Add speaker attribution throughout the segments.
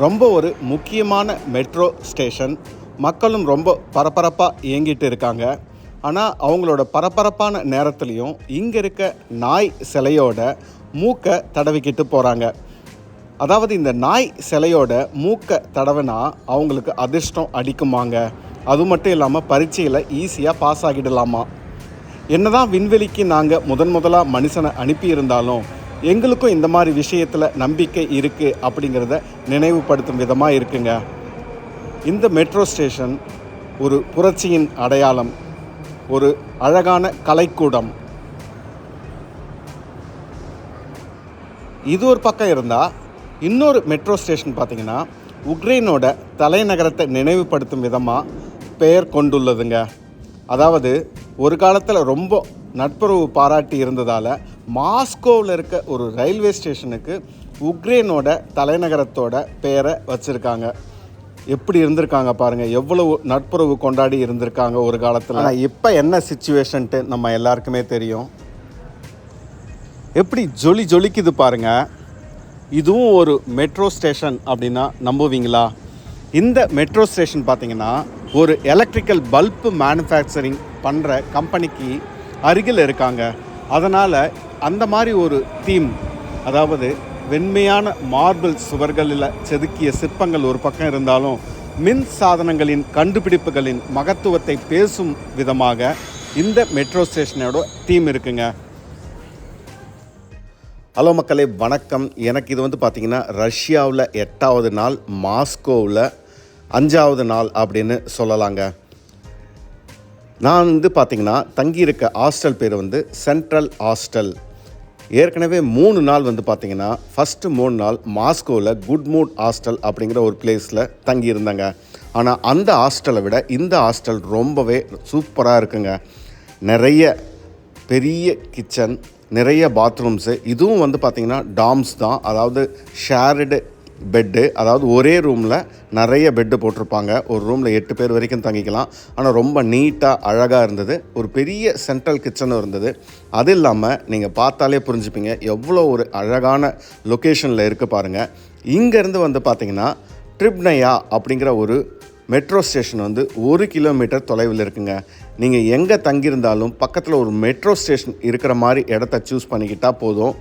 Speaker 1: ரொம்ப ஒரு முக்கியமான மெட்ரோ ஸ்டேஷன். மக்களும் ரொம்ப பரபரப்பாக இயங்கிட்டு இருக்காங்க. ஆனால் அவங்களோட பரபரப்பான நேரத்துலையும் இங்கே இருக்க நாய் சிலையோட மூக்கை தடவிக்கிட்டு போகிறாங்க அதாவது இந்த நாய் சிலையோட மூக்கை தடவினா அவங்களுக்கு அதிர்ஷ்டம் அடிக்குமாங்க. அது மட்டும் இல்லாமல் பரீட்சையில் ஈஸியாக பாஸ் ஆகிடலாமா? என்னதான் விண்வெளிக்கு நாங்கள் முதன் முதலாக மனுஷனை அனுப்பியிருந்தாலும் எங்களுக்கும் இந்த மாதிரி விஷயத்தில் நம்பிக்கை இருக்குது அப்படிங்கிறத நினைவுபடுத்தும் விதமாக இருக்குங்க. இந்த மெட்ரோ ஸ்டேஷன் ஒரு புரட்சியின் அடையாளம் ஒரு அழகான கலைக்கூடம். இது ஒரு பக்கம் இருந்தால் இன்னொரு மெட்ரோ ஸ்டேஷன் பார்த்தீங்கன்னா உக்ரைனோட தலைநகரத்தை நினைவுபடுத்தும் விதமாக பெயர் கொண்டுள்ளதுங்க. அதாவது ஒரு காலத்தில் ரொம்ப நட்புறவு பாராட்டி இருந்ததால் மாஸ்கோவில் இருக்க ஒரு ரயில்வே ஸ்டேஷனுக்கு உக்ரைனோட தலைநகரத்தோட பெயரை வச்சுருக்காங்க. எப்படி இருந்திருக்காங்க பாருங்கள் எவ்வளவு நட்புறவு கொண்டாடி இருந்திருக்காங்க ஒரு காலத்தில். இப்போ என்ன சுச்சுவேஷன்ட்டு நம்ம எல்லாருக்குமே தெரியும். எப்படி ஜொலி ஜொலிக்குது பாருங்கள் இதுவும் ஒரு மெட்ரோ ஸ்டேஷன் அப்படின்னா நம்புவீங்களா? இந்த மெட்ரோ ஸ்டேஷன் பார்த்தீங்கன்னா ஒரு எலக்ட்ரிக்கல் பல்பு மேனுஃபேக்சரிங் பண்ணுற கம்பெனிக்கு அருகில் இருக்காங்க. அதனால் அந்த மாதிரி ஒரு தீம் அதாவது வெண்மையான மார்பிள் சுவர்களில் செதுக்கிய சிற்பங்கள் ஒரு பக்கம் இருந்தாலும் மின் சாதனங்களின் கண்டுபிடிப்புகளின் மகத்துவத்தை பேசும் விதமாக இந்த மெட்ரோ ஸ்டேஷனோட தீம் இருக்குங்க. ஹலோ மக்களே வணக்கம். எனக்கு இது வந்து பார்த்திங்கன்னா ரஷ்யாவில் எட்டாவது நாள் மாஸ்கோவில் அஞ்சாவது நாள் அப்படின்னு சொல்லலாங்க. நான் வந்து பார்த்திங்கன்னா தங்கியிருக்க ஹாஸ்டல் பேர் வந்து சென்ட்ரல் ஹாஸ்டல். ஏற்கனவே மூணு நாள் வந்து பார்த்தீங்கன்னா ஃபஸ்ட்டு மூணு நாள் மாஸ்கோவில் குட் மூட் ஹாஸ்டல் அப்படிங்கிற ஒரு பிளேஸில் தங்கியிருந்தேங்க. ஆனால் அந்த ஹாஸ்டலை விட இந்த ஹாஸ்டல் ரொம்பவே சூப்பராக இருக்குங்க. நிறைய பெரிய கிச்சன் நிறைய பாத்ரூம்ஸு இதுவும் வந்து பார்த்திங்கன்னா டாம்ஸ் தான். அதாவது ஷேர்டு பெட்டு அதாவது ஒரே ரூமில் நிறைய பெட்டு போட்டிருப்பாங்க. ஒரு ரூமில் எட்டு பேர் வரைக்கும் தங்கிக்கலாம். ஆனால் ரொம்ப நீட்டாக அழகாக இருந்தது. ஒரு பெரிய சென்ட்ரல் கிச்சனும் இருந்தது. அது இல்லாமல் நீங்கள் பார்த்தாலே புரிஞ்சுப்பீங்க. எவ்வளோ ஒரு அழகான லொக்கேஷனில் இருக்குது பாருங்கள் இங்கேருந்து வந்து பார்த்திங்கன்னா ட்ரிப்னையா அப்படிங்கிற ஒரு மெட்ரோ ஸ்டேஷன் வந்து ஒரு கிலோமீட்டர் தொலைவில் இருக்குங்க. நீங்கள் எங்கே தங்கியிருந்தாலும் பக்கத்தில் ஒரு மெட்ரோ ஸ்டேஷன் இருக்கிற மாதிரி இடத்த சூஸ் பண்ணிக்கிட்டால் போதும்.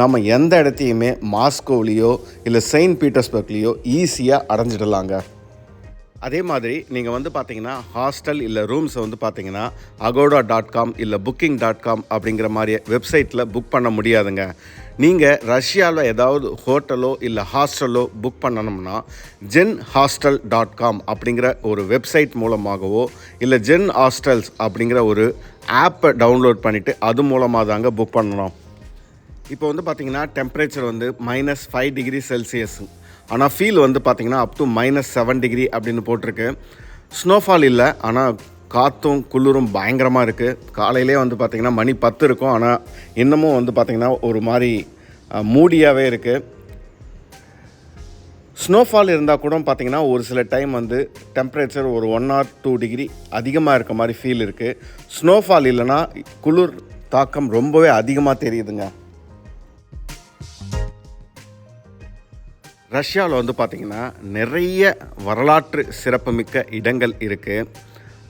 Speaker 1: நம்ம எந்த இடத்தையுமே மாஸ்கோவிலையோ இல்லை செயின்ட் பீட்டர்ஸ்பர்க்லேயோ ஈஸியாக அடைஞ்சிடலாங்க. அதே மாதிரி நீங்கள் வந்து பார்த்தீங்கன்னா ஹாஸ்டல் இல்லை ரூம்ஸை வந்து பார்த்தீங்கன்னா அகோடா டாட் காம் இல்லை புக்கிங் டாட் காம் அப்படிங்கிற மாதிரி வெப்சைட்டில் புக் பண்ண முடியாதுங்க. நீங்கள் ரஷ்யாவில் ஏதாவது ஹோட்டலோ இல்லை ஹாஸ்டலோ புக் பண்ணணும்னா ஜென் ஹாஸ்டல் டாட் காம் அப்படிங்கிற ஒரு வெப்சைட் மூலமாகவோ இல்லை ஜென் ஹாஸ்டல்ஸ் அப்படிங்கிற ஒரு ஆப்பை டவுன்லோட் பண்ணிவிட்டு அது மூலமாக தாங்க புக் பண்ணணும். இப்போ வந்து பார்த்தீங்கன்னா டெம்பரேச்சர் வந்து மைனஸ் ஃபைவ் டிகிரி செல்சியஸ் ஆனால் ஃபீல் வந்து பார்த்தீங்கன்னா up to minus seven degree அப்படின்னு போட்டிருக்கு. ஸ்னோஃபால் இல்லை ஆனால் காற்றும் குளிரும் பயங்கரமாக இருக்குது காலையிலே வந்து பார்த்திங்கன்னா மணி பத்து இருக்கும். ஆனால் இன்னமும் வந்து பார்த்திங்கன்னா ஒரு மாதிரி மூடியாகவே இருக்குது ஸ்னோஃபால் இருந்தால் கூட பார்த்திங்கன்னா ஒரு சில டைம் வந்து டெம்பரேச்சர் ஒரு ஒன் ஆர் டூ டிகிரி அதிகமாக இருக்க மாதிரி ஃபீல் இருக்குது ஸ்னோஃபால் இல்லைன்னா குளிர் தாக்கம் ரொம்பவே அதிகமாக தெரியுதுங்க. ரஷ்யாவில் வந்து பார்த்திங்கன்னா நிறைய வரலாற்று சிறப்புமிக்க இடங்கள் இருக்குது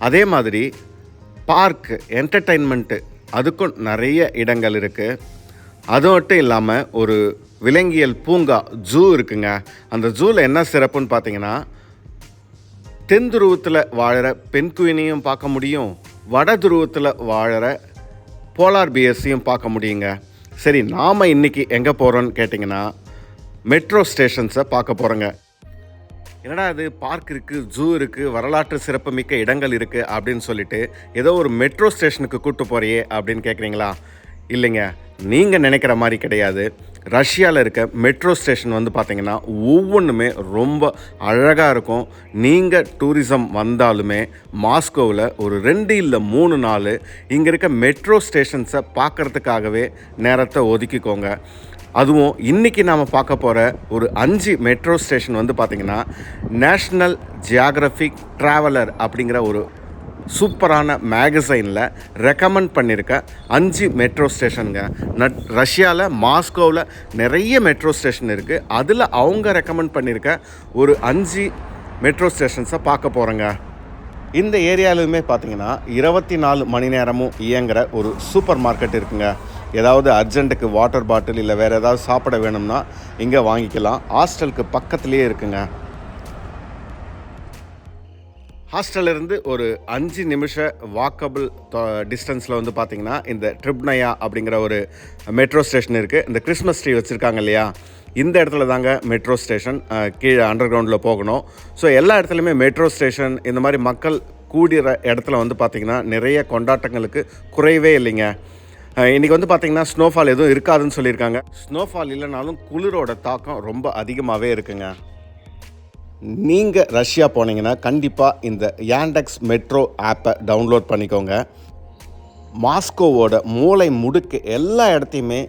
Speaker 1: அதே மாதிரி பார்க்கு என்டர்டெயின்மெண்ட்டு அதுக்கும் நிறைய இடங்கள் இருக்குது அது மட்டும் இல்லாமல் ஒரு விலங்கியல் பூங்கா ஜூ இருக்குங்க. அந்த ஜூவில் என்ன சிறப்புன்னு பார்த்தீங்கன்னா தென் துருவத்தில் வாழற பெண்குயினையும் பார்க்க முடியும். வட துருவத்தில் வாழற போலார் பியர்ஸையும் பார்க்க முடியுங்க. சரி நாம் இன்றைக்கி எங்கே போகிறோன்னு கேட்டிங்கன்னா மெட்ரோ ஸ்டேஷன்ஸை பார்க்க போகிறோங்க என்னடா இது பார்க் இருக்குது ஜூ இருக்குது வரலாற்று சிறப்புமிக்க இடங்கள் இருக்குது அப்படின்னு சொல்லிட்டு ஏதோ ஒரு மெட்ரோ ஸ்டேஷனுக்கு கூப்பிட்டு போறியே அப்படின்னு கேட்குறீங்களா இல்லைங்க நீங்கள் நினைக்கிற மாதிரி கிடையாது. ரஷ்யாவில் இருக்க மெட்ரோ ஸ்டேஷன் வந்து பார்த்திங்கன்னா ஒவ்வொன்றுமே ரொம்ப அழகாக இருக்கும். நீங்கள் டூரிசம் வந்தாலுமே மாஸ்கோவில் ஒரு ரெண்டு இல்லை மூணு நாள் இங்கே இருக்க மெட்ரோ ஸ்டேஷன்ஸை பார்க்குறதுக்காகவே நேரத்தை ஒதுக்கிக்கோங்க. அதுவும் இன்றைக்கி நாம் பார்க்க போகிற ஒரு அஞ்சு மெட்ரோ ஸ்டேஷன் வந்து பார்த்திங்கன்னா நேஷ்னல் ஜியாகிரபிக் ட்ராவலர் அப்படிங்கிற ஒரு சூப்பரான மேகசைனில் ரெக்கமெண்ட் பண்ணியிருக்க அஞ்சு மெட்ரோ ஸ்டேஷனுங்க நட் ரஷ்யாவில் மாஸ்கோவில் நிறைய மெட்ரோ ஸ்டேஷன் இருக்குது அதில் அவங்க ரெக்கமெண்ட் பண்ணியிருக்க ஒரு அஞ்சு மெட்ரோ ஸ்டேஷன்ஸை பார்க்க போகிறோங்க இந்த ஏரியாவிலுமே பார்த்தீங்கன்னா இருபத்தி நாலு மணி நேரமும் இயங்குகிற ஒரு சூப்பர் மார்க்கெட் இருக்குங்க. ஏதாவது அர்ஜென்ட்டுக்கு வாட்டர் பாட்டில் இல்லை வேறு ஏதாவது சாப்பிட வேணும்னா இங்கே வாங்கிக்கலாம். ஹாஸ்டலுக்கு பக்கத்துலேயே இருக்குங்க. ஹாஸ்டல்லேருந்து ஒரு அஞ்சு நிமிஷ வாக்கபிள் டிஸ்டன்ஸில் வந்து பார்த்திங்கன்னா இந்த ட்ரிப்னயா அப்படிங்கிற ஒரு மெட்ரோ ஸ்டேஷன் இருக்குது இந்த கிறிஸ்மஸ் ட்ரீ வச்சுருக்காங்க இல்லையா? இந்த இடத்துல தாங்க மெட்ரோ ஸ்டேஷன் கீழே அண்டர் கிரவுண்டில் போகணும். ஸோ எல்லா இடத்துலையுமே மெட்ரோ ஸ்டேஷன் இந்த மாதிரி மக்கள் கூடிற இடத்துல வந்து பார்த்திங்கன்னா நிறைய கொண்டாட்டங்களுக்கு குறைவே இல்லைங்க. இன்றைக்கி வந்து பார்த்திங்கன்னா ஸ்னோஃபால் எதுவும் இருக்காதுன்னு சொல்லியிருக்காங்க. ஸ்னோஃபால் இல்லைனாலும் குளிரோட தாக்கம் ரொம்ப அதிகமாகவே இருக்குங்க. நீங்கள் ரஷ்யா போனீங்கன்னா கண்டிப்பாக இந்த யாண்டெக்ஸ் மெட்ரோ ஆப்பை டவுன்லோட் பண்ணிக்கோங்க. மாஸ்கோவோட மூளை முடுக்கு எல்லா இடத்தையுமே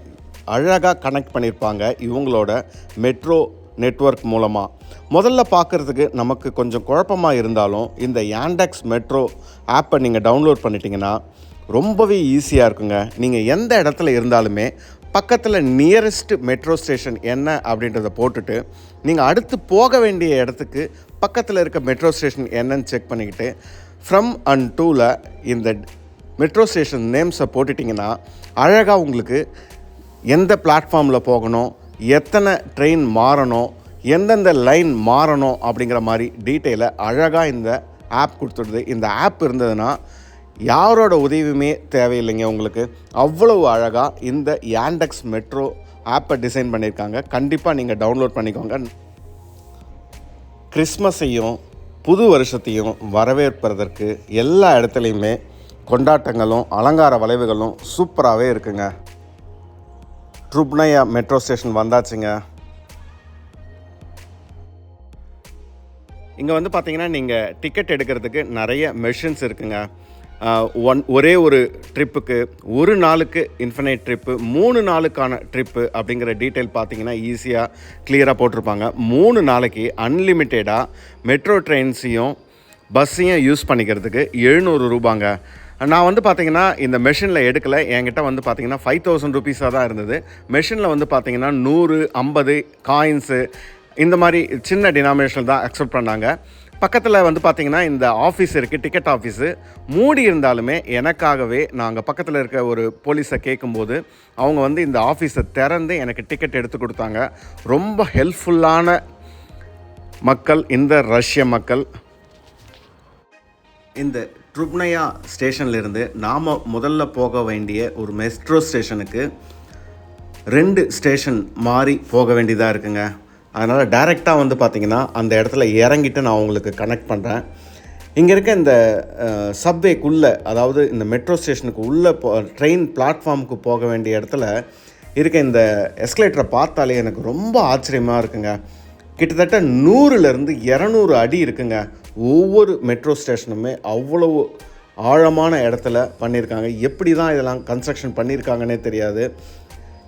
Speaker 1: அழகாக கனெக்ட் பண்ணியிருப்பாங்க இவங்களோட மெட்ரோ நெட்வொர்க் மூலமாக முதல்ல பார்க்குறதுக்கு நமக்கு கொஞ்சம் குழப்பமாக இருந்தாலும் இந்த யாண்டெக்ஸ் மெட்ரோ ஆப்பை நீங்கள் டவுன்லோட் பண்ணிட்டீங்கன்னா ரொம்பவே ஈஸியாக இருக்குங்க. நீங்கள் எந்த இடத்துல இருந்தாலுமே பக்கத்தில் நியரஸ்ட் மெட்ரோ ஸ்டேஷன் என்ன அப்படின்றத போட்டுட்டு நீங்கள் அடுத்து போக வேண்டிய இடத்துக்கு பக்கத்தில் இருக்க மெட்ரோ ஸ்டேஷன் என்னன்னு செக் பண்ணிக்கிட்டு ஃப்ரம் அண்ட் டூவில் இந்த மெட்ரோ ஸ்டேஷன் நேம்ஸை போட்டுட்டிங்கன்னா அழகாக உங்களுக்கு எந்த பிளாட்ஃபார்மில் போகணும் எத்தனை ட்ரெயின் மாறணும் எந்தெந்த லைன் மாறணும் அப்படிங்கிற மாதிரி டீட்டெயிலை அழகாக இந்த ஆப் கொடுத்துடுது. இந்த ஆப் இருந்ததுன்னா யாரோட உதவியுமே தேவையில்லைங்க உங்களுக்கு. அவ்வளவு அழகாக இந்த யாண்டெக்ஸ் மெட்ரோ ஆப்பை டிசைன் பண்ணியிருக்காங்க. கண்டிப்பாக நீங்கள் டவுன்லோட் பண்ணிக்கோங்க. கிறிஸ்மஸையும் புது வருஷத்தையும் வரவேற்பதற்கு எல்லா இடத்துலையுமே கொண்டாட்டங்களும் அலங்கார வளைவுகளும் சூப்பராகவே இருக்குங்க. ட்ருப்னயா மெட்ரோ ஸ்டேஷன் வந்தாச்சுங்க. இங்கே வந்து பார்த்தீங்கன்னா நீங்கள் டிக்கெட் எடுக்கிறதுக்கு நிறைய மெஷின்ஸ் இருக்குங்க. ஒன் ஒரே ஒரு ட்ரிப்புக்கு ஒரு நாளுக்கு இன்ஃபினைட் ட்ரிப்பு மூணு நாளுக்கான ட்ரிப்பு அப்படிங்கிற டீட்டெயில் பார்த்தீங்கன்னா ஈஸியாக கிளியராக போட்டிருப்பாங்க. மூணு நாளைக்கு அன்லிமிட்டெடாக மெட்ரோ ட்ரெயின்ஸையும் பஸ்ஸையும் யூஸ் பண்ணிக்கிறதுக்கு எழுநூறு ரூபாங்க. நான் வந்து பார்த்தீங்கன்னா இந்த மெஷினில் எடுக்கலை. என்கிட்ட வந்து பார்த்தீங்கன்னா ஃபைவ் தௌசண்ட் ருபீஸாக தான் இருந்தது. மெஷினில் வந்து பார்த்தீங்கன்னா நூறு ஐம்பது காயின்ஸு இந்த மாதிரி சின்ன டினாமினேஷன் தான் அக்செப்ட் பண்ணாங்க. பக்கத்தில் வந்து பார்த்தீங்கன்னா இந்த ஆஃபீஸ் இருக்குது டிக்கெட் ஆஃபீஸு மூடி இருந்தாலுமே எனக்காகவே நாங்கள் பக்கத்தில் இருக்க ஒரு போலீஸை கேட்கும்போது அவங்க வந்து இந்த ஆஃபீஸை திறந்து எனக்கு டிக்கெட் எடுத்து கொடுத்தாங்க. ரொம்ப ஹெல்ப்ஃபுல்லான மக்கள் இந்த ரஷ்ய மக்கள். இந்த ட்ருப்னயா ஸ்டேஷன்லேருந்து நாம் முதல்ல போக வேண்டிய ஒரு மெட்ரோ ஸ்டேஷனுக்கு ரெண்டு ஸ்டேஷன் மாறி போக வேண்டியதாக இருக்குங்க. அதனால் டைரெக்டாக வந்து பார்த்திங்கன்னா அந்த இடத்துல இறங்கிட்டு நான் உங்களுக்கு கனெக்ட் பண்ணுறேன் இங்கே இருக்க இந்த சப்வேக்குள்ளே அதாவது இந்த மெட்ரோ ஸ்டேஷனுக்கு உள்ளே போ ட்ரெயின் பிளாட்ஃபார்முக்கு போக வேண்டிய இடத்துல இருக்க இந்த எஸ்கலேட்டரை பார்த்தாலே எனக்கு ரொம்ப ஆச்சரியமாக இருக்குங்க. கிட்டத்தட்ட நூறுலேருந்து இரநூறு அடி இருக்குங்க. ஒவ்வொரு மெட்ரோ ஸ்டேஷனுமே அவ்வளவு ஆழமான இடத்துல பண்ணியிருக்காங்க. எப்படி தான் இதெல்லாம் கன்ஸ்ட்ரக்ஷன் பண்ணியிருக்காங்கன்னே தெரியாது.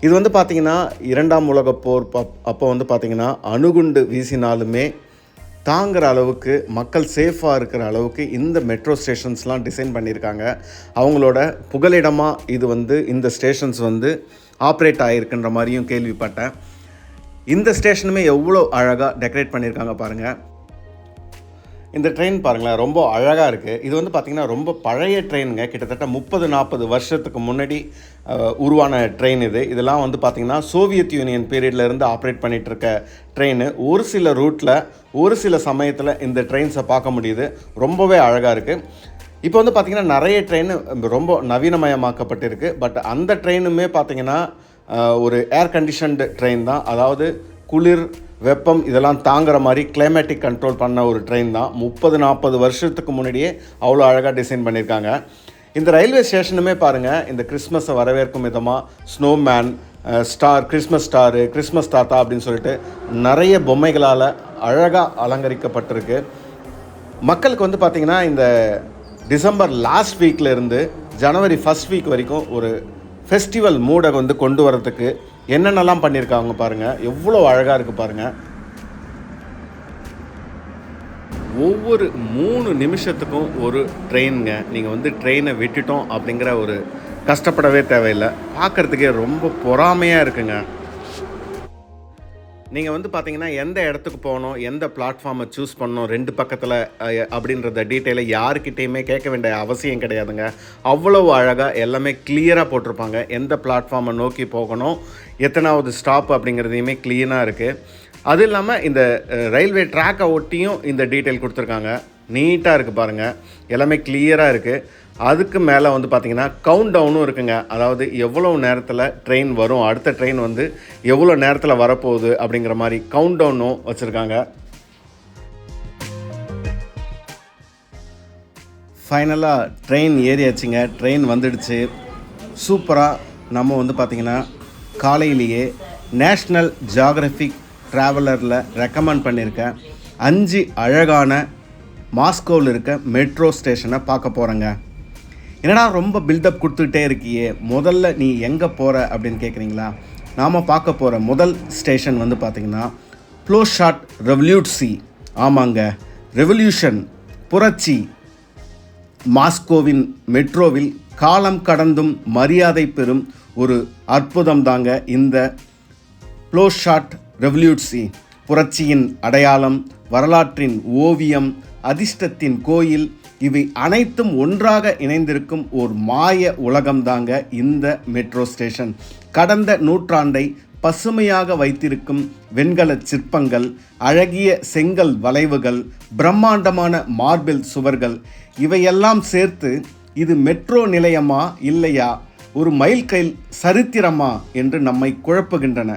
Speaker 1: இது வந்து பார்த்திங்கன்னா இரண்டாம் உலகப் போர் பப் அப்போ வந்து பார்த்திங்கன்னா அணுகுண்டு வீசினாலுமே தாங்குற அளவுக்கு மக்கள் சேஃபாக இருக்கிற அளவுக்கு இந்த மெட்ரோ ஸ்டேஷன்ஸ்லாம் டிசைன் பண்ணியிருக்காங்க. அவங்களோட புகலிடமாக இது வந்து இந்த ஸ்டேஷன்ஸ் வந்து ஆப்ரேட் ஆகிருக்குன்ற மாதிரியும் கேள்விப்பட்டேன். இந்த ஸ்டேஷனுமே எவ்வளோ அழகாக டெக்கரேட் பண்ணியிருக்காங்க பாருங்கள் இந்த ட்ரெயின் பாருங்களேன் ரொம்ப அழகாக இருக்குது இது வந்து பார்த்திங்கன்னா ரொம்ப பழைய ட்ரெயினுங்க கிட்டத்தட்ட முப்பது நாற்பது வருஷத்துக்கு முன்னாடி உருவான ட்ரெயின் இது. இதெல்லாம் வந்து பார்த்திங்கன்னா சோவியத் யூனியன் பீரியட்லேருந்து ஆப்ரேட் பண்ணிகிட்டு இருக்க ட்ரெயின் ஒரு சில ரூட்டில் ஒரு சில சமயத்தில் இந்த ட்ரெயின்ஸை பார்க்க முடியுது. ரொம்பவே அழகாக இருக்குது இப்போ வந்து பார்த்திங்கன்னா நிறைய ட்ரெயின் ரொம்ப நவீனமயமாக்கப்பட்டிருக்கு. பட் அந்த ட்ரெயினுமே பார்த்திங்கன்னா ஒரு ஏர் கண்டிஷன்டு ட்ரெயின் தான். அதாவது குளிர் வெப்பம் இதெல்லாம் தாங்குற மாதிரி கிளைமேட்டிக் கண்ட்ரோல் பண்ண ஒரு ட்ரெயின் தான். முப்பது நாற்பது வருஷத்துக்கு முன்னாடியே அவ்வளோ அழகாக டிசைன் பண்ணியிருக்காங்க. இந்த ரயில்வே ஸ்டேஷனுமே பாருங்கள் இந்த கிறிஸ்மஸை வரவேற்கும் விதமாக snowman star Christmas star Christmas தாத்தா அப்படின்னு சொல்லிட்டு நிறைய பொம்மைகளால் அழகாக அலங்கரிக்கப்பட்டிருக்கு. மக்களுக்கு வந்து பார்த்திங்கன்னா இந்த டிசம்பர் லாஸ்ட் வீக்ல இருந்து ஜனவரி ஃபஸ்ட் வீக் வரைக்கும் ஒரு ஃபெஸ்டிவல் மூடை வந்து கொண்டு வரதுக்கு என்னென்னலாம் பண்ணியிருக்காங்க பாருங்கள் எவ்வளோ அழகாக இருக்குது பாருங்கள் ஒவ்வொரு மூணு நிமிஷத்துக்கும் ஒரு ட்ரெயினுங்க. நீங்கள் வந்து ட்ரெயினை விட்டுட்டோம் அப்படிங்கிற ஒரு கஷ்டப்படவே தேவையில்லை. பார்க்குறதுக்கே ரொம்ப பொறாமையாக இருக்குங்க. நீங்கள் வந்து பார்த்தீங்கன்னா எந்த இடத்துக்கு போகணும் எந்த பிளாட்ஃபார்மை சூஸ் பண்ணணும் ரெண்டு பக்கத்தில் அப்படின்றத டீட்டெயிலை யாருக்கிட்டேயுமே கேட்க வேண்டிய அவசியம் கிடையாதுங்க. அவ்வளவு அழகாக எல்லாமே கிளியராக போட்டிருப்பாங்க. எந்த பிளாட்ஃபார்மை நோக்கி போகணும் எத்தனாவது ஸ்டாப் அப்படிங்கிறதையுமே க்ளீனாக இருக்குது அது இல்லாமல் இந்த ரயில்வே ட்ராக்கை ஒட்டியும் இந்த டீட்டெயில் கொடுத்துருக்காங்க. நீட்டாக இருக்குது பாருங்கள் எல்லாமே கிளியராக இருக்குது அதுக்கு மேலே வந்து பார்த்தீங்கன்னா கவுண்ட் டவுனும் இருக்குங்க. அதாவது எவ்வளோ நேரத்தில் ட்ரெயின் வரும் அடுத்த ட்ரெயின் வந்து எவ்வளோ நேரத்தில் வரப்போகுது அப்படிங்கிற மாதிரி கவுண்ட் டவுனும் வச்சுருக்காங்க. ஃபைனலாக ட்ரெயின் ஏறியாச்சுங்க. ட்ரெயின் வந்துடுச்சு. சூப்பராக நம்ம வந்து பார்த்திங்கன்னா காலையிலேயே நேஷ்னல் ஜியாகிரபிக் ட்ராவலரில் ரெக்கமெண்ட் பண்ணியிருக்க அஞ்சு அழகான மாஸ்கோவில் இருக்க மெட்ரோ ஸ்டேஷனை பார்க்க போகிறேங்க என்னடா ரொம்ப பில்டப் கொடுத்துக்கிட்டே இருக்கியே? முதல்ல நீ எங்கே போகிற அப்படின்னு கேட்குறீங்களா நாம் பார்க்க போகிற முதல் ஸ்டேஷன் வந்து பார்த்திங்கன்னா ப்ளோஷாட் ரெவல்யூட்சி ஆமாங்க. ரெவல்யூஷன் புரட்சி. மாஸ்கோவின் மெட்ரோவில் காலம் கடந்தும் மரியாதை பெறும் ஒரு அற்புதம் தாங்க இந்த ப்ளோஷாட் ரெவல்யூட்சி புரட்சியின் அடையாளம் வரலாற்றின் ஓவியம் அதிர்ஷ்டத்தின் கோயில் இவை அனைத்தும் ஒன்றாக இணைந்திருக்கும் ஒரு மாய உலகம்தாங்க இந்த மெட்ரோ ஸ்டேஷன். கடந்த நூற்றாண்டை பசுமையாக வைத்திருக்கும் வெண்கல சிற்பங்கள் அழகிய செங்கல் வளைவுகள் பிரம்மாண்டமான மார்பிள் சுவர்கள் இவையெல்லாம் சேர்த்து இது மெட்ரோ நிலையமா இல்லையா? ஒரு மைல்கல் சரித்திரமா என்று நம்மை குழப்புகின்றன.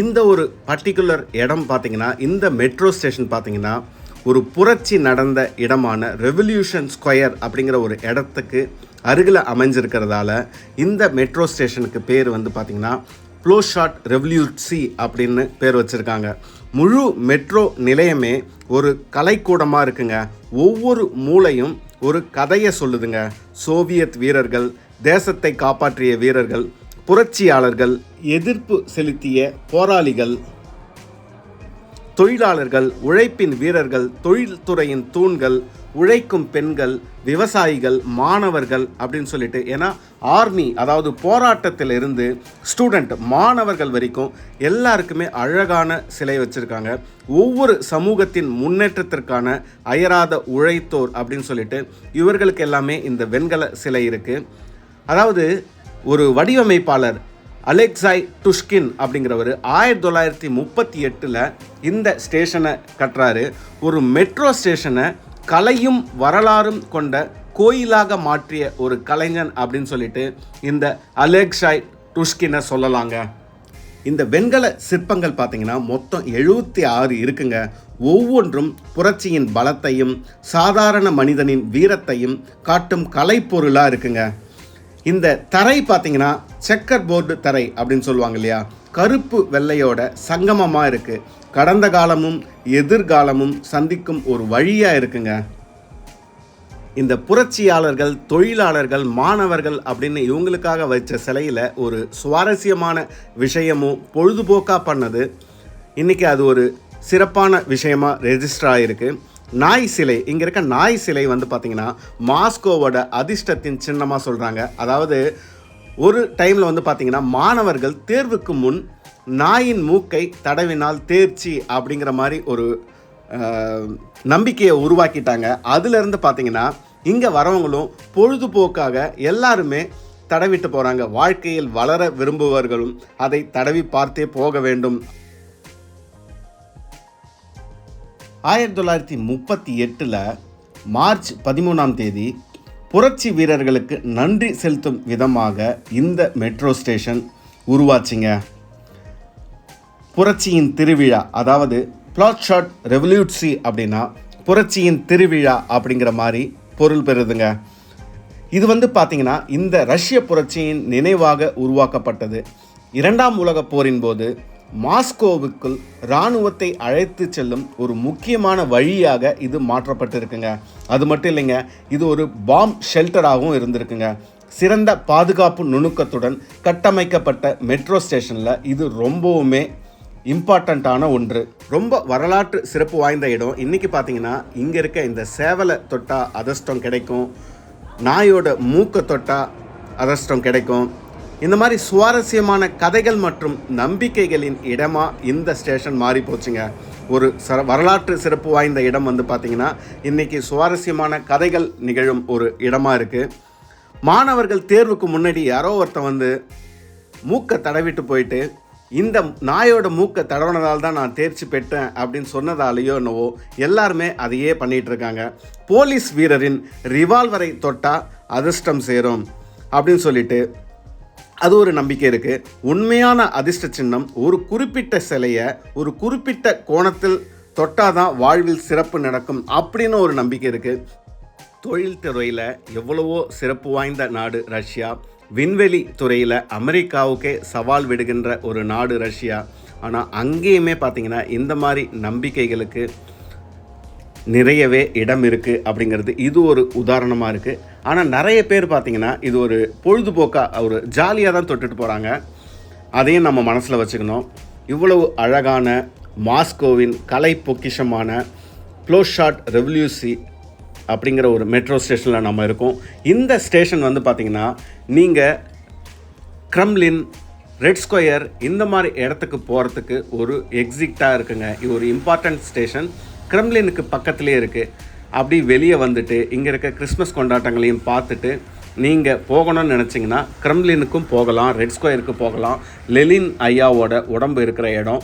Speaker 1: இந்த ஒரு பர்டிகுலர் இடம் பார்த்தீங்கன்னா இந்த மெட்ரோ ஸ்டேஷன் பார்த்தீங்கன்னா ஒரு புரட்சி நடந்த இடமான ரெவல்யூஷன் ஸ்கொயர் அப்படிங்கிற ஒரு இடத்துக்கு அருகில் அமைஞ்சிருக்கிறதால இந்த மெட்ரோ ஸ்டேஷனுக்கு பேர் வந்து பார்த்திங்கன்னா ப்ளோஷாட் ரெவல்யூட்சி அப்படின்னு பேர் வச்சுருக்காங்க. முழு மெட்ரோ நிலையமே ஒரு கலைக்கூடமாக இருக்குங்க. ஒவ்வொரு மூளையும் ஒரு கதையை சொல்லுதுங்க. சோவியத் வீரர்கள் தேசத்தை காப்பாற்றிய வீரர்கள் புரட்சியாளர்கள் எதிர்ப்பு செலுத்திய போராளிகள் தொழிலாளர்கள் உழைப்பின் வீரர்கள் தொழில்துறையின் தூண்கள் உழைக்கும் பெண்கள் விவசாயிகள் மாணவர்கள் அப்படின்னு சொல்லிட்டு ஏன்னா ஆர்மி அதாவது போராட்டத்தில் இருந்து ஸ்டூடெண்ட் மாணவர்கள் வரைக்கும் எல்லாருக்குமே அழகான சிலை வச்சுருக்காங்க. ஒவ்வொரு சமூகத்தின் முன்னேற்றத்திற்கான அயராத உழைத்தோர் அப்படின்னு சொல்லிட்டு இவர்களுக்கு எல்லாமே இந்த வெண்கல சிலை இருக்குது அதாவது ஒரு வடிவமைப்பாளர் அலெக்சாய் டுஷ்கின் அப்படிங்கிறவர் ஆயிரத்தி தொள்ளாயிரத்தி முப்பத்தி எட்டில் இந்த ஸ்டேஷனை கட்டுறாரு. ஒரு மெட்ரோ ஸ்டேஷனை கலையும் வரலாறும் கொண்ட கோயிலாக மாற்றிய ஒரு கலைஞன் அப்படின்னு சொல்லிட்டு இந்த அலெக்சாய் டுஷ்கினை சொல்லலாங்க. இந்த வெண்கல சிற்பங்கள் பார்த்தீங்கன்னா மொத்தம் எழுபத்தி ஆறு இருக்குங்க. ஒவ்வொன்றும் புரட்சியின் பலத்தையும் சாதாரண மனிதனின் வீரத்தையும் காட்டும் கலைப்பொருளாக இருக்குங்க. இந்த தரை பார்த்தீங்கன்னா செக்கர் போர்டு தரை அப்படின்னு சொல்லுவாங்க இல்லையா? கருப்பு வெள்ளையோட சங்கமமாக இருக்குது கடந்த காலமும் எதிர்காலமும் சந்திக்கும் ஒரு வழியாக இருக்குங்க. இந்த புரட்சியாளர்கள் தொழிலாளர்கள் மாணவர்கள் அப்படின்னு இவங்களுக்காக வச்ச சிலையில் ஒரு சுவாரஸ்யமான விஷயமும் பொழுதுபோக்காக பண்ணது. இன்றைக்கி அது ஒரு சிறப்பான விஷயமா ரெஜிஸ்டர் ஆகிருக்கு நாய் சிலை. இங்கே இருக்க நாய் சிலை வந்து பார்த்திங்கன்னா மாஸ்கோவோட அதிர்ஷ்டத்தின் சின்னமாக சொல்கிறாங்க அதாவது ஒரு டைமில் வந்து பார்த்திங்கன்னா மாணவர்கள் தேர்வுக்கு முன் நாயின் மூக்கை தடவினால் தேர்ச்சி அப்படிங்கிற மாதிரி ஒரு நம்பிக்கையை உருவாக்கிட்டாங்க. அதுலேருந்து பார்த்தீங்கன்னா இங்கே வரவங்களும் பொழுதுபோக்காக எல்லாருமே தடவிட்டு போகிறாங்க வாழ்க்கையில் வளர விரும்புபவர்களும் அதை தடவி பார்த்தே போக வேண்டும். ஆயிரத்தி தொள்ளாயிரத்தி முப்பத்தி எட்டில் மார்ச் பதிமூணாம் தேதி புரட்சி வீரர்களுக்கு நன்றி செலுத்தும் விதமாக இந்த மெட்ரோ ஸ்டேஷன் உருவாச்சுங்க. புரட்சியின் திருவிழா அதாவது பிளாட் ஷாட் ரெவல்யூட்சி அப்படின்னா புரட்சியின் திருவிழா அப்படிங்கிற மாதிரி பொருள் பெறுதுங்க. இது வந்து பார்த்திங்கன்னா இந்த ரஷ்ய புரட்சியின் நினைவாக உருவாக்கப்பட்டது. இரண்டாம் உலகப் போரின் போது மாஸ்கோவுக்குள் இராணுவத்தை அழைத்து செல்லும் ஒரு முக்கியமான வழியாக இது மாற்றப்பட்டிருக்குங்க. அது மட்டும் இல்லைங்க இது ஒரு பாம் ஷெல்டராகவும் இருந்திருக்குங்க. சிறந்த பாதுகாப்பு நுணுக்கத்துடன் கட்டமைக்கப்பட்ட மெட்ரோ ஸ்டேஷனில் இது ரொம்பவுமே இம்பார்ட்டண்ட்டான ஒன்று. ரொம்ப வரலாற்று சிறப்பு வாய்ந்த இடம். இன்றைக்கி பார்த்தீங்கன்னா இங்கே இருக்க இந்த சேவலை தொட்டா அதிர்ஷ்டம் கிடைக்கும். நாயோட மூக்கை தொட்டா அதிர்ஷ்டம் கிடைக்கும். இந்த மாதிரி சுவாரஸ்யமான கதைகள் மற்றும் நம்பிக்கைகளின் இடமா இந்த ஸ்டேஷன் மாறி போச்சுங்க. ஒரு சர வரலாற்று சிறப்பு வாய்ந்த இடம் வந்து பார்த்திங்கன்னா இன்றைக்கி சுவாரஸ்யமான கதைகள் நிகழும் ஒரு இடமா இருக்குது மாணவர்கள் தேர்வுக்கு முன்னாடி யாரோ ஒருத்தன் வந்து மூக்கை தடவிட்டு போயிட்டு இந்த நாயோட மூக்கை தடவினதால் தான் நான் தேர்ச்சி பெற்றேன் அப்படின்னு சொன்னதாலேயோ என்னவோ எல்லாருமே அதையே பண்ணிகிட்ருக்காங்க இருக்காங்க. போலீஸ் வீரரின் ரிவால்வரை தொட்டால் அதிர்ஷ்டம் சேரும் அப்படின்னு சொல்லிட்டு அது ஒரு நம்பிக்கை இருக்குது உண்மையான அதிர்ஷ்ட சின்னம் ஒரு குறிப்பிட்ட சிலையை ஒரு குறிப்பிட்ட கோணத்தில் தொட்டாதான் வாழ்வில் சிறப்பு நடக்கும் அப்படின்னு ஒரு நம்பிக்கை இருக்குது தொழில் துறையில் எவ்வளவோ சிறப்பு வாய்ந்த நாடு ரஷ்யா. விண்வெளி துறையில் அமெரிக்காவுக்கே சவால் விடுகின்ற ஒரு நாடு ரஷ்யா. ஆனால் அங்கேயுமே பார்த்தீங்கன்னா இந்த மாதிரி நம்பிக்கைகளுக்கு நிறையவே இடம் இருக்குது அப்படிங்கிறது இது ஒரு உதாரணமாக இருக்குது ஆனால் நிறைய பேர் பார்த்திங்கன்னா இது ஒரு பொழுதுபோக்காக ஒரு ஜாலியாக தான் தொட்டுட்டு போகிறாங்க அதையும் நம்ம மனசில் வச்சுக்கணும். இவ்வளவு அழகான மாஸ்கோவின் கலை பொக்கிஷமான ப்ளோஷாட் ரெவல்யூசி அப்படிங்கிற ஒரு மெட்ரோ ஸ்டேஷனில் நம்ம இருக்கோம். இந்த ஸ்டேஷன் வந்து பார்த்திங்கன்னா நீங்கள் க்ரம்லின் ரெட் ஸ்கொயர் இந்த மாதிரி இடத்துக்கு போகிறதுக்கு ஒரு எக்ஸிக்டாக இருக்குங்க. இது ஒரு இம்பார்ட்டன்ட் ஸ்டேஷன். க்ரம்லினுக்கு பக்கத்துலேயே இருக்குது அப்படி வெளியே வந்துட்டு இங்கே இருக்க கிறிஸ்மஸ் கொண்டாட்டங்களையும் பார்த்துட்டு நீங்கள் போகணும்னு நினச்சிங்கன்னா க்ரம்லினுக்கும் போகலாம் ரெட் ஸ்கொயருக்கு போகலாம். லெலின் ஐயாவோட உடம்பு இருக்கிற இடம்.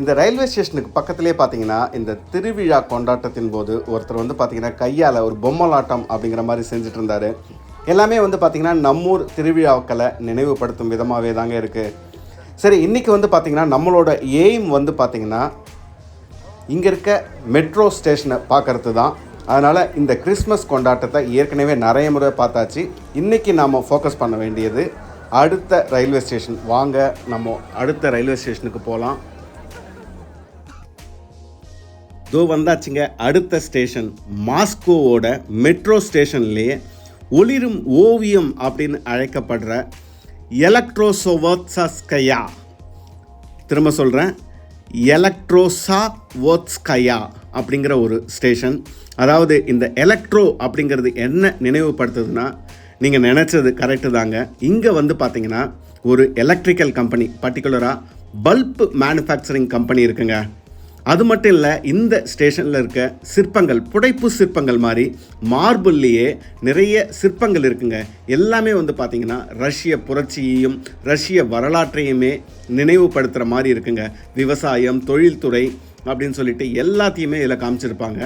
Speaker 1: இந்த ரயில்வே ஸ்டேஷனுக்கு பக்கத்துலேயே பார்த்தீங்கன்னா இந்த திருவிழா கொண்டாட்டத்தின் போது ஒருத்தர் வந்து பார்த்தீங்கன்னா கையால் ஒரு பொம்மலாட்டம் அப்படிங்கிற மாதிரி செஞ்சுட்டு இருந்தார். எல்லாமே வந்து பார்த்திங்கன்னா நம்மூர் திருவிழாக்களை நினைவுபடுத்தும் விதமாகவே தாங்க இருக்குது சரி இன்றைக்கி வந்து பார்த்திங்கன்னா நம்மளோட எய்ம் வந்து பார்த்திங்கன்னா இங்கே இருக்க மெட்ரோ ஸ்டேஷனை பார்க்கறது தான். அதனால் இந்த கிறிஸ்மஸ் கொண்டாட்டத்தை ஏற்கனவே நிறைய முறை பார்த்தாச்சு. இன்றைக்கி நாம் ஃபோக்கஸ் பண்ண வேண்டியது அடுத்த ரயில்வே ஸ்டேஷன் வாங்க நம்ம அடுத்த ரயில்வே ஸ்டேஷனுக்கு போகலாம் தோ வந்தாச்சுங்க அடுத்த ஸ்டேஷன் மாஸ்கோவோட மெட்ரோ ஸ்டேஷன்லேயே ஒளிரும் ஓவியம் அப்படின்னு அழைக்கப்படுற எலக்ட்ரோசோவத்சஸ்கயா திரும்ப சொல்கிறேன் எலக்ட்ரோசா வோத்ஸ்கயா அப்படிங்கிற ஒரு ஸ்டேஷன் அதாவது இந்த எலக்ட்ரோ அப்படிங்கிறது என்ன நினைவுபடுத்துதுன்னா நீங்கள் நினச்சது கரெக்டு தாங்க. இங்கே வந்து பார்த்தீங்கன்னா ஒரு எலக்ட்ரிக்கல் கம்பெனி பர்டிகுலராக பல்ப் மேனுஃபேக்சரிங் கம்பெனி இருக்குங்க. அது மட்டும் இல்லை இந்த ஸ்டேஷனில் இருக்க சிற்பங்கள் புடைப்பு சிற்பங்கள் மாதிரி மார்பிள்லேயே நிறைய சிற்பங்கள் இருக்குங்க. எல்லாமே வந்து பார்த்திங்கன்னா ரஷ்ய புரட்சியையும் ரஷ்ய வரலாற்றையுமே நினைவுபடுத்துகிற மாதிரி இருக்குங்க. விவசாயம் தொழில்துறை அப்படின்னு சொல்லிட்டு எல்லாத்தையுமே இதில் காமிச்சிருப்பாங்க.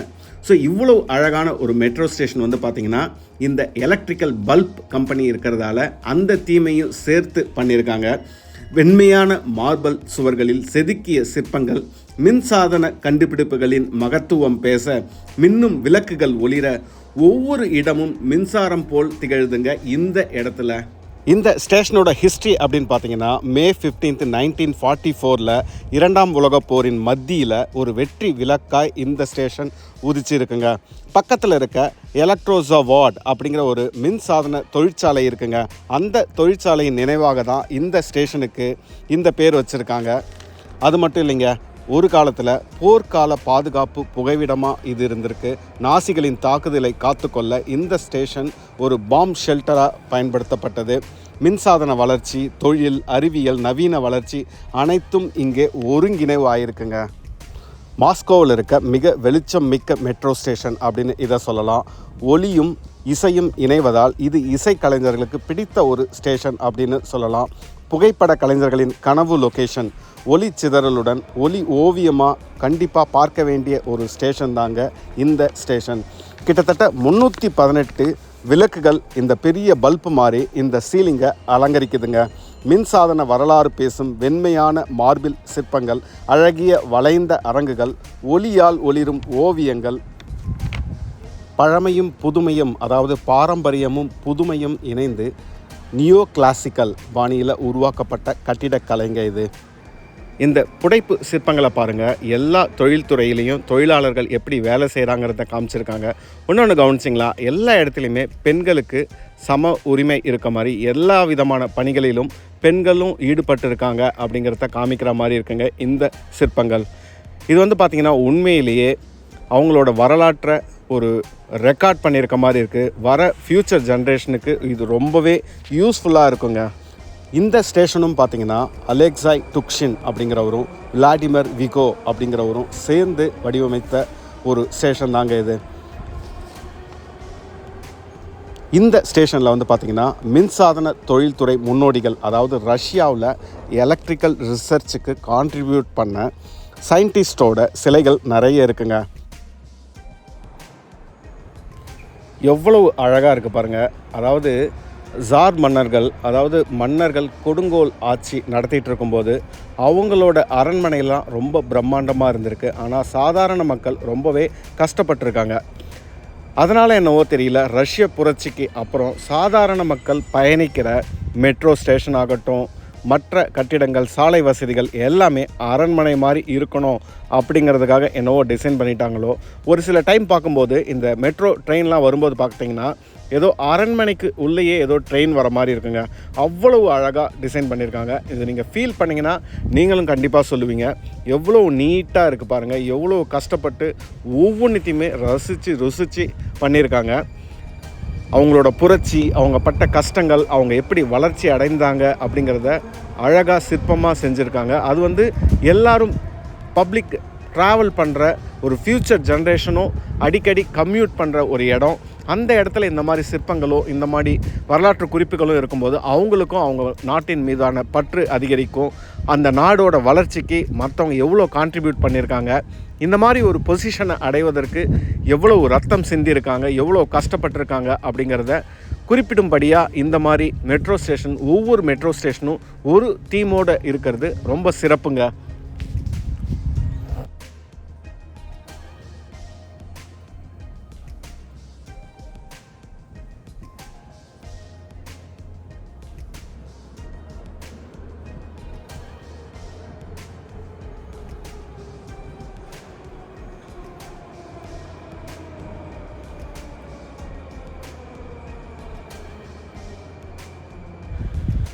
Speaker 1: ஸோ இவ்வளோ அழகான ஒரு மெட்ரோ ஸ்டேஷன் வந்து பார்த்திங்கன்னா இந்த எலக்ட்ரிக்கல் பல்ப் கம்பெனி இருக்கிறதால அந்த தீமையும் சேர்த்து பண்ணியிருக்காங்க வெண்மையான மார்பல் சுவர்களில் செதுக்கிய சிற்பங்கள் மின்சாதன கண்டுபிடிப்புகளின் மகத்துவம் பேச மின்னும் விளக்குகள் ஒளிர ஒவ்வொரு இடமும் மின்சாரம் போல் திகழுதுங்க இந்த இடத்துல. இந்த ஸ்டேஷனோட ஹிஸ்ட்ரி அப்படின்னு பார்த்தீங்கன்னா மே ஃபிஃப்டீன்த் நைன்டீன் ஃபார்ட்டி ஃபோரில் இரண்டாம் உலகப் போரின் மத்தியில் ஒரு வெற்றி விளக்காய் இந்த ஸ்டேஷன் உதிச்சிருக்குங்க. பக்கத்தில் இருக்க எலக்ட்ரோசா வார்டு அப்படிங்கிற ஒரு மின்சாதன தொழிற்சாலை இருக்குங்க. அந்த தொழிற்சாலையின் நினைவாக தான் இந்த ஸ்டேஷனுக்கு இந்த பேர் வச்சுருக்காங்க. அது மட்டும் இல்லைங்க ஒரு காலத்தில் போர்க்கால பாதுகாப்பு புகைவிடமாக இது இருந்திருக்கு. நாசிகளின் தாக்குதலை காத்துக்கொள்ள இந்த ஸ்டேஷன் ஒரு பாம் ஷெல்டராக பயன்படுத்தப்பட்டது. மின்சாதன வளர்ச்சி தொழில் அறிவியல் நவீன வளர்ச்சி அனைத்தும் இங்கே ஒருங்கிணைவு ஆயிருக்குங்க மாஸ்கோவில் இருக்க மிக வெளிச்சம் மிக்க மெட்ரோ ஸ்டேஷன் அப்படின்னு இதை சொல்லலாம். ஒளியும் இசையும் இணைவதால் இது இசை கலைஞர்களுக்கு பிடித்த ஒரு ஸ்டேஷன் அப்படின்னு சொல்லலாம். புகைப்பட கலைஞர்களின் கனவு லொகேஷன். ஒளி சிதறலுடன் ஒளி ஓவியமாக கண்டிப்பாக பார்க்க வேண்டிய ஒரு ஸ்டேஷன் தாங்க இந்த ஸ்டேஷன். கிட்டத்தட்ட முந்நூற்றி பதினெட்டு விளக்குகள் இந்த பெரிய பல்பு மாதிரி இந்த சீலிங்கை அலங்கரிக்குதுங்க. மின்சாதன வரலாறு பேசும் வெண்மையான மார்பிள் சிற்பங்கள் அழகிய வளைந்த அரங்குகள் ஒளியால் ஒளிரும் ஓவியங்கள் பழமையும் புதுமையும் அதாவது பாரம்பரியமும் புதுமையும் இணைந்து நியோ கிளாசிக்கல் பாணியில் உருவாக்கப்பட்ட கட்டிடக்கலைங்க இது. இந்த புடைப்பு சிற்பங்களை பாருங்கள் எல்லா தொழில்துறையிலையும் தொழிலாளர்கள் எப்படி வேலை செய்கிறாங்கிறத காமிச்சிருக்காங்க. இன்னொன்று கவனிச்சிங்களா? எல்லா இடத்துலையுமே பெண்களுக்கு சம உரிமை இருக்க மாதிரி எல்லா விதமான பணிகளிலும் பெண்களும் ஈடுபட்டு இருக்காங்க அப்படிங்கிறத காமிக்கிற மாதிரி இருக்குங்க இந்த சிற்பங்கள். இது வந்து பார்த்திங்கன்னா உண்மையிலேயே அவங்களோட வரலாற்றை ஒரு ரெக்கார்ட் பண்ணியிருக்க மாதிரி இருக்குது வர ஃப்யூச்சர் ஜென்ரேஷனுக்கு இது ரொம்பவே யூஸ்ஃபுல்லாக இருக்குங்க. இந்த ஸ்டேஷனும் பார்த்தீங்கன்னா அலெக்சாய் துக்ஷின் அப்படிங்கிறவரும் விளாடிமிர் விகோ அப்படிங்கிறவரும் சேர்ந்து வடிவமைத்த ஒரு ஸ்டேஷன் தாங்க இது. இந்த ஸ்டேஷனில் வந்து பார்த்திங்கன்னா மின்சாதன தொழில்துறை முன்னோடிகள் அதாவது ரஷ்யாவில் எலக்ட்ரிக்கல் ரிசர்ச்சுக்கு கான்ட்ரிபியூட் பண்ண சயின்டிஸ்டோட சிலைகள் நிறைய இருக்குங்க. எவ்வளவு அழகாக இருக்குது பாருங்கள் அதாவது ஜார் மன்னர்கள் அதாவது மன்னர்கள் கொடுங்கோல் ஆட்சி நடத்திட்டு இருக்கும்போது அவங்களோட அரண்மனையெல்லாம் ரொம்ப பிரம்மாண்டமாக இருந்திருக்கு. ஆனால் சாதாரண மக்கள் ரொம்பவே கஷ்டப்பட்டிருக்காங்க. அதனால் என்னவோ தெரியல ரஷ்ய புரட்சிக்கு அப்புறம் சாதாரண மக்கள் பயணிக்கிற மெட்ரோ ஸ்டேஷன் ஆகட்டும் மற்ற கட்டிடங்கள் சாலை வசதிகள் எல்லாமே அரண்மனை மாதிரி இருக்கணும் அப்படிங்கிறதுக்காக என்னவோ டிசைன் பண்ணிட்டாங்களோ. ஒரு சில டைம் பார்க்கும்போது இந்த மெட்ரோ ட்ரெயின்லாம் வரும்போது பார்த்திங்கன்னா ஏதோ அரண்மனைக்கு உள்ளேயே ஏதோ ட்ரெயின் வர மாதிரி இருக்குங்க. அவ்வளவு அழகாக டிசைன் பண்ணியிருக்காங்க. இது நீங்கள் ஃபீல் பண்ணிங்கன்னா நீங்களும் கண்டிப்பாக சொல்லுவீங்க. எவ்வளோ நீட்டாக இருக்குது பாருங்கள் எவ்வளோ கஷ்டப்பட்டு ஒவ்வொன்றுத்தையுமே ரசித்து ருசித்து பண்ணியிருக்காங்க. அவங்களோட புரட்சி அவங்க பட்ட கஷ்டங்கள் அவங்க எப்படி வளர்ச்சி அடைந்தாங்க அப்படிங்கிறத அழகாக சிற்பமாக செஞ்சுருக்காங்க. அது வந்து எல்லாரும் பப்ளிக் ட்ராவல் பண்ணுற ஒரு ஃப்யூச்சர் ஜென்ரேஷனும் அடிக்கடி கம்யூட் பண்ணுற ஒரு இடம். அந்த இடத்துல இந்த மாதிரி சிற்பங்களோ இந்த மாதிரி வரலாற்று குறிப்புகளோ இருக்கும்போது அவங்களுக்கும் அவங்க நாட்டின் மீதான பற்று அதிகரிக்கும். அந்த நாடோட வளர்ச்சிக்கு மற்றவங்க எவ்வளோ கான்ட்ரிபியூட் பண்ணியிருக்காங்க. இந்த மாதிரி ஒரு பொசிஷனை அடைவதற்கு எவ்வளோ ரத்தம் சிந்தியிருக்காங்க எவ்வளோ கஷ்டப்பட்டிருக்காங்க அப்படிங்கிறத குறிப்பிடும்படியாக இந்த மாதிரி மெட்ரோ ஸ்டேஷன் ஒவ்வொரு மெட்ரோ ஸ்டேஷனும் ஒரு டீமோடு இருக்கிறது ரொம்ப சிறப்புங்க.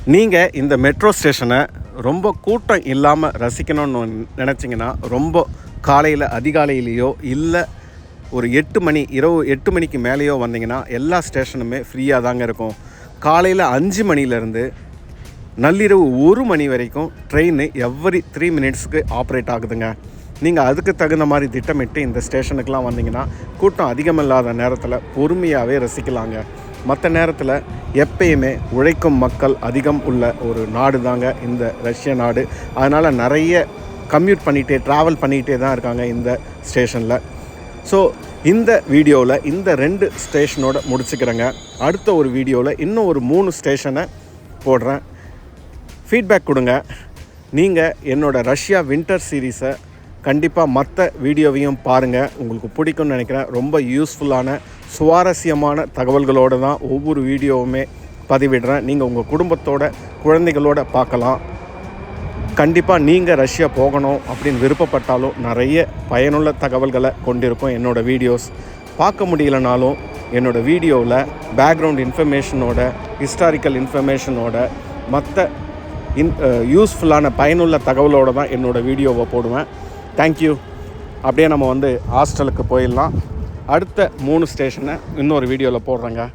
Speaker 1: நீங்கள் இந்த மெட்ரோ ஸ்டேஷனை ரொம்ப கூட்டம் இல்லாமல் ரசிக்கணும்னு நினச்சிங்கன்னா ரொம்ப காலையில் அதிகாலையிலேயோ இல்லை ஒரு எட்டு மணி இரவு எட்டு மணிக்கு மேலேயோ வந்தீங்கன்னா எல்லா ஸ்டேஷனுமே ஃப்ரீயாக தாங்க இருக்கும். காலையில் அஞ்சு மணிலேருந்து நள்ளிரவு ஒரு மணி வரைக்கும் ட்ரெயின் எவ்ரி த்ரீ மினிட்ஸ்க்கு ஆப்ரேட் ஆகுதுங்க. நீங்கள் அதுக்கு தகுந்த மாதிரி திட்டமிட்டு இந்த ஸ்டேஷனுக்கெலாம் வந்தீங்கன்னா கூட்டம் அதிகமில்லாத நேரத்தில் பொறுமையாகவே ரசிக்கலாங்க. மற்ற நேரத்தில் எப்பயுமே உழைக்கும் மக்கள் அதிகம் உள்ள ஒரு நாடு தாங்க இந்த ரஷ்ய நாடு. அதனால் நிறைய கம்யூட் பண்ணிகிட்டே ட்ராவல் பண்ணிகிட்டே தான் இருக்காங்க இந்த ஸ்டேஷனில் ஸோ இந்த வீடியோவில் இந்த ரெண்டு ஸ்டேஷனோட முடிச்சுக்கிறேங்க. அடுத்த ஒரு வீடியோவில் இன்னும் ஒரு மூணு ஸ்டேஷனை போடுறேன். ஃபீட்பேக் கொடுங்க. நீங்கள் என்னோடய ரஷ்யா வின்டர் சீரீஸை கண்டிப்பாக மற்ற வீடியோவையும் பாருங்கள் உங்களுக்கு பிடிக்கும்னு நினைக்கிறேன். ரொம்ப யூஸ்ஃபுல்லான சுவாரஸ்யமான தகவல்களோடு தான் ஒவ்வொரு வீடியோவுமே பதிவிடுறேன். நீங்கள் உங்கள் குடும்பத்தோட குழந்தைகளோட பார்க்கலாம். கண்டிப்பாக நீங்கள் ரஷ்யா போகணும் அப்படின்னு விருப்பப்பட்டாலும் நிறைய பயனுள்ள தகவல்களை கொண்டிருக்கும் என்னோடய வீடியோஸ். பார்க்க முடியலனாலும் என்னோடய வீடியோவில் பேக்ரவுண்ட் இன்ஃபர்மேஷனோட ஹிஸ்டாரிக்கல் இன்ஃபர்மேஷனோட மற்ற இன் யூஸ்ஃபுல்லான பயனுள்ள தகவலோடு தான் என்னோடய வீடியோவை போடுவேன். தேங்க்யூ அப்படியே நம்ம வந்து ஹாஸ்டலுக்கு போயிடலாம் அடுத்த மூணு ஸ்டேஷனை இன்னொரு வீடியோவில் போடுறேங்க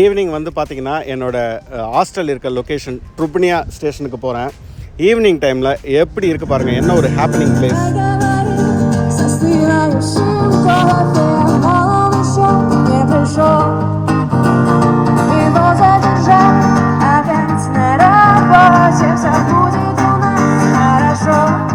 Speaker 1: ஈவினிங் வந்து பார்த்திங்கன்னா என்னோடய ஹாஸ்டல் இருக்க லொக்கேஷன் ட்ருப்னியா ஸ்டேஷனுக்கு போகிறேன் ஈவினிங் டைமில் எப்படி இருக்குது பாருங்கள் என்ன ஒரு ஹாப்பனிங் பிளேஸ்
Speaker 2: Sure. возвращаемся, будет у нас хорошо.